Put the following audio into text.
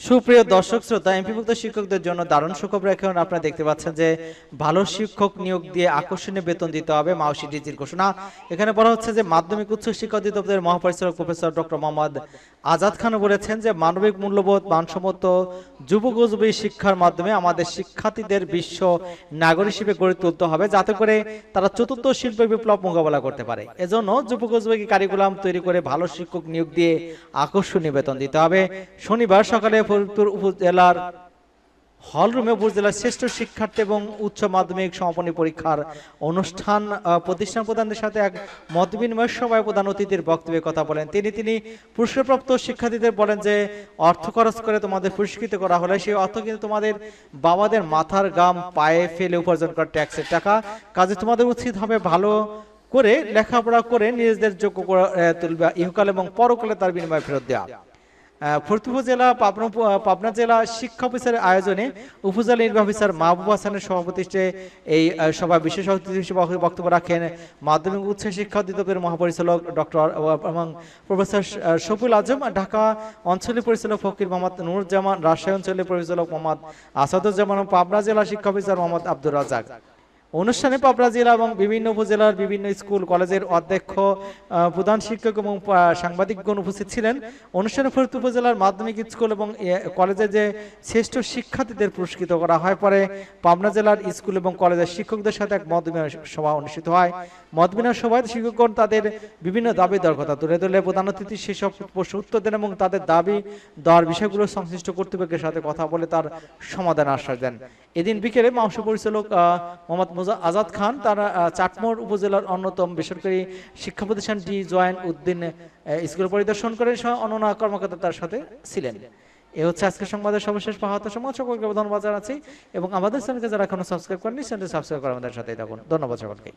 সুপ্রিয় দর্শক, শ্রোতা, এমপিভুক্ত শিক্ষকদের জন্য দারুণ সুখবর এখন আপনারা দেখতে পাচ্ছেন যে ভালো শিক্ষক নিয়োগ দিয়ে আকর্ষণীয় বেতন দিতে হবে মাউসি ডিজির ঘোষণা। এখানে বলা হচ্ছে যে মাধ্যমিক উচ্চ শিক্ষা অধিদপ্তরের মহাপরিচালক প্রফেসর ডক্টর মোহাম্মদ আজাদ খান বলেছেন যে মানবিক মূল্যবোধ, মানসম্মত যুবক যুবী শিক্ষার মাধ্যমে আমাদের শিক্ষার্থীদের বিশ্ব নাগরিক হিসেবে গড়ে তুলতে হবে, যাতে করে তারা চতুর্থ শিল্প বিপ্লব মোকাবেলা করতে পারে। এজন্য যুবক ও কারিকুলাম তৈরি করে ভালো শিক্ষক নিয়োগ দিয়ে আকর্ষণীয় বেতন দিতে হবে। শনিবার সকালে ফরিদপুর উপজেলার হলরুমে উপজেলার শ্রেষ্ঠ শিক্ষার্থী এবং উচ্চ মাধ্যমিক সমাপনী পরীক্ষার অনুষ্ঠান প্রতিষ্ঠান প্রধানদের সাথে এক মত বিনিময় সভায় প্রধান অতিথির বক্তব্যে কথা বলেন। তিনি তিনি পুরস্কারপ্রাপ্ত শিক্ষার্থীদের বলেন যে, অর্থ খরচ করে তোমাদের পুরস্কৃত করা হলে সেই অর্থ কিন্তু তোমাদের বাবাদের মাথার গাম পায়ে ফেলে উপার্জন করা ট্যাক্সের টাকা। কাজে তোমাদের উচিত হবে ভালো করে লেখাপড়া করে নিজেদের যোগ্য করে তুলবে। ইহকাল এবং পরকালে তার বিনিময়ে ফেরত দেওয়া ফরিদপুর জেলা পাবনা পাবনা জেলা শিক্ষা অফিসারের আয়োজনে উপজেলা নির্বাহী অফিসার মাহবুব হাসানের সভাপতিত্বে এই সভায় বিশেষ অতিথি হিসেবে বক্তব্য- রাখেন মাধ্যমিক উচ্চ শিক্ষা অধিদপ্তরের মহাপরিচালক ডক্টর এবং প্রফেসর শ- আহ, আজম ঢাকা অঞ্চলের পরিচালক ফকির মোহাম্মদ নুরুজ্জামান রাজশাহী অঞ্চলের পরিচালক মোহাম্মদ আসাদুজ্জামান পাবনা জেলা শিক্ষা অফিসার মোহাম্মদ আব্দুর রাজাক অনুষ্ঠানে পাবনা জেলা এবং বিভিন্ন উপজেলার বিভিন্ন স্কুল, কলেজের অধ্যক্ষ প্রধান শিক্ষক এবং সাংবাদিকগণ উপস্থিত ছিলেন। অনুষ্ঠানে ফরিদপুর উপজেলার মাধ্যমিক স্কুল এবং কলেজে যে শ্রেষ্ঠ শিক্ষার্থীদের পুরস্কৃত করা হয়, পরে পাবনা জেলার স্কুল এবং কলেজের শিক্ষকদের সাথে এক মত সভা অনুষ্ঠিত হয়। মত সভায় শিক্ষকগণ তাদের বিভিন্ন দাবি দেওয়ার কথা তুলে ধরলে প্রধান অতিথি সেসব প্রশ্ন উত্তর দেন এবং তাদের দাবি দেওয়ার বিষয়গুলো সংশ্লিষ্ট কর্তৃপক্ষের সাথে কথা বলে তার সমাধান আশ্বাস দেন। এদিন বিকেলে মাংস পরিচালক মোহাম্মদ আজাদ খান, তারা চাটমোর উপজেলার অন্যতম বেসরকারি শিক্ষা প্রতিষ্ঠানটি জয়েন উদ্দিন স্কুল পরিদর্শন করে সহ অনন্য কর্মকর্তা তার সাথে ছিলেন। এ হচ্ছে আজকের সংবাদের সর্বশেষ পাহাত সময় সকলকে ধন্যবাদ জানাচ্ছি এবং আমাদের চ্যানেলকে যারা এখনও সাবস্ক্রাইব করেনি চ্যানেলটি সাবস্ক্রাইব করে আমাদের সাথে থাকুন। ধন্যবাদ সকলকে।